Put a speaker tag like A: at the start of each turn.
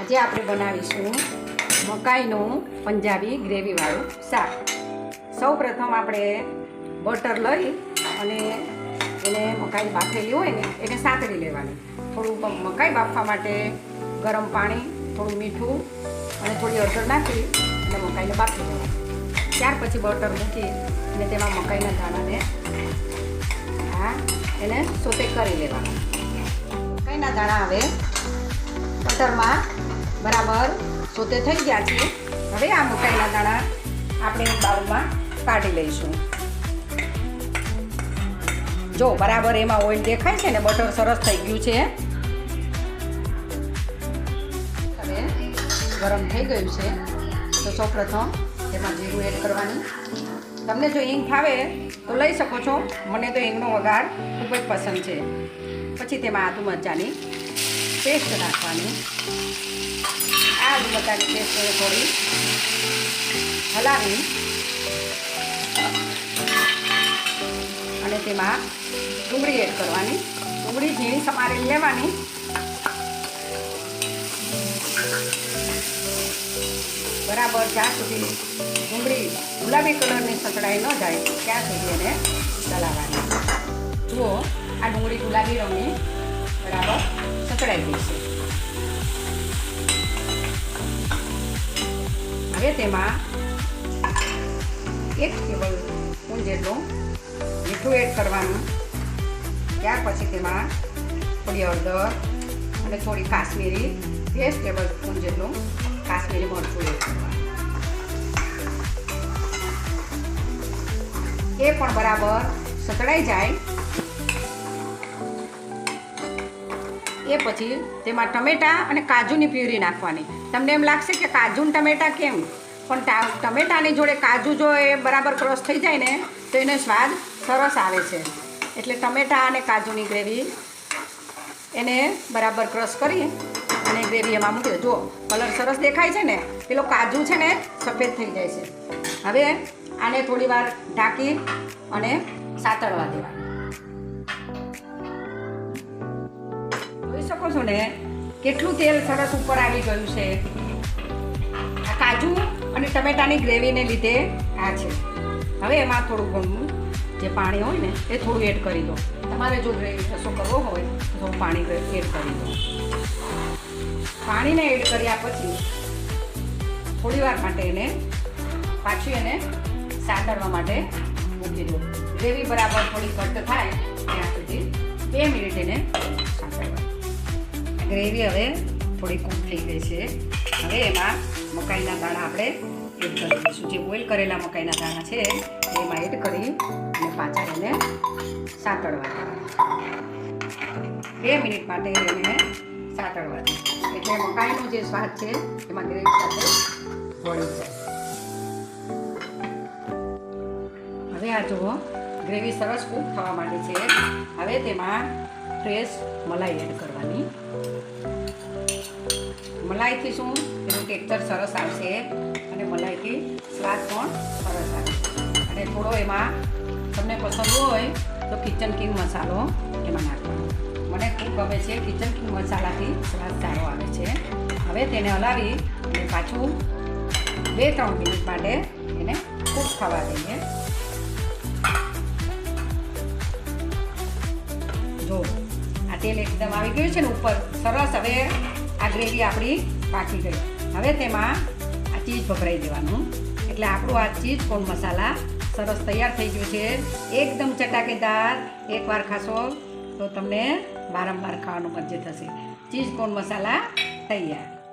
A: આજે આપણે બનાવીશું મકાઈનું પંજાબી ગ્રેવીવાળું શાક. સૌ પ્રથમ આપણે બટર લઈ અને એને મકાઈ બાફેલી હોય ને, એને સાતરી લેવાની. થોડું મકાઈ બાફવા માટે ગરમ પાણી, થોડું મીઠું અને થોડી અડધર નાખી અને મકાઈને બાફી લેવાનું. ત્યાર પછી બટર મૂકી અને તેમાં મકાઈના દાણાને આ એને સોતે કરી લેવાનું. મકાઈના દાણા હવે બટરમાં બરાબર? સોતે થઈ ગયા છે. હવે આ મકાઈના દાણા આપણે બાઉલમાં કાઢી લઈશું. જો, બરાબર એમાં ઓઇલ દેખાય છે ને, બટર સરસ થઈ ગયું છે. હવે ગરમ થઈ ગયું છે. તો સૌપ્રથમ તેમાં જીરું એડ કરવાની. તમને જો હિંગ ફાવે તો લઈ શકો છો. મને તો હિંગનો વઘાર ખૂબ જ પસંદ છે. પછી તેમાં આદુ મરચાંની પેસ્ટ નાખવાની. આ બટાકા પેસ્ટ થોડી હલાવી અને તેમાં ડુંગળી એડ કરવાની. ડુંગળી ઝીણી સમારી લેવાની. બરાબર જ્યાં સુધી ડુંગળી ગુલાબી કલરની સતડાઈ ન જાય, ત્યાં સુધી એને ચલાવવાની. જુઓ, આ ડુંગળી ગુલાબી રંગની. બરાબર? છે હવે તેમાં એક ટેબલ સ્પૂન જેટલું મીઠું એડ કરવાનું ત્યાર પછી તેમાં થોડી હળદર અને થોડી કાશ્મીરી બે ટેબલ સ્પૂન જેટલું કાશ્મીરી મરચું એડ કરવાનું એ પણ બરાબર સતળાઈ જાય એ પછી તેમાં ટમેટાં અને કાજુની પ્યુરી નાખવાની. તમને એમ લાગશે કે કાજુ ટમેટાં કેમ? પણ ટમેટાની જોડે કાજુ જો એ બરાબર ક્રોસ થઈ જાય ને, તો એનો સ્વાદ સરસ આવે છે. એટલે ટમેટાં અને કાજુની ગ્રેવી એને બરાબર ક્રશ કરી અને ગ્રેવી એમાં મૂકી જો કલર સરસ દેખાય છે ને, પેલો કાજુ છે ને, સફેદ થઈ જાય છે. હવે આને થોડી વાર ઢાંકી અને સાતળવા દેવા શકો છો ને? કેટલું તેલ સરસ ઉપર આવી ગયું છે? આ કાજુ અને ટમેટાની ગ્રેવીને લીધે આ છે. હવે એમાં થોડું ઘણું જે પાણી હોય ને, એ થોડું એડ કરી દો. તમારે જો ગ્રેવી રસો કરવો હોય, તો થોડું પાણી એડ કરી દો. પાણીને એડ કર્યા પછી થોડી વાર માટે એને પાછી એને સાતળવા માટે મૂકી દો. ગ્રેવી બરાબર થોડી ઘટ્ટ થાય, ત્યાં સુધી બે મિનિટ એને સાતળવા ગ્રેવી હવે થોડી કૂક થઈ ગઈ છે. હવે એમાં મકાઈના દાણા આપણે એડ કરી દઈશું જે બોઇલ કરેલા મકાઈના દાણા છે, એમાં એડ કરી અને પાછા એને સાતળવા બે મિનિટ માટે એને સાતળવા એટલે મકાઈનો જે સ્વાદ છે, એમાં ગ્રેવી સાથે વળી જાય. હવે આ જુઓ, ગ્રેવી સરસ કૂક થવા માંડી છે. હવે તેમાં ફ્રેશ મલાઈ એડ કરવાની. મલાઈથી શું? એનું ટેક્ચર સરસ આવશે અને મલાઈથી સ્વાદ પણ સરસ આવશે અને થોડો એમાં તમને પસંદ હોય તો કિચન કિંગ મસાલો એમાં નાખવાનો. મને ખૂબ ગમે છે કિચન કિંગ મસાલાથી સ્વાદ સારો આવે છે. હવે તેને હલાવી અને પાછું બે ત્રણ મિનિટ માટે એને ખૂબ ખાવા દઈએ. તેલ એકદમ આવી ગયું છે ને ઉપર. સરસ હવે આ ગ્રેવી આપણી પાકી ગઈ. હવે તેમાં આ ચીઝ ભભરાઈ દેવાનું. એટલે આપણું આ ચીઝ કોણ મસાલા? સરસ તૈયાર થઈ ગયું છે. એકદમ ચટાકેદાર. એકવાર ખાશો તો તમને વારંવાર ખાવાનું મજે થશે. ચીઝ કોણ મસાલા? તૈયાર.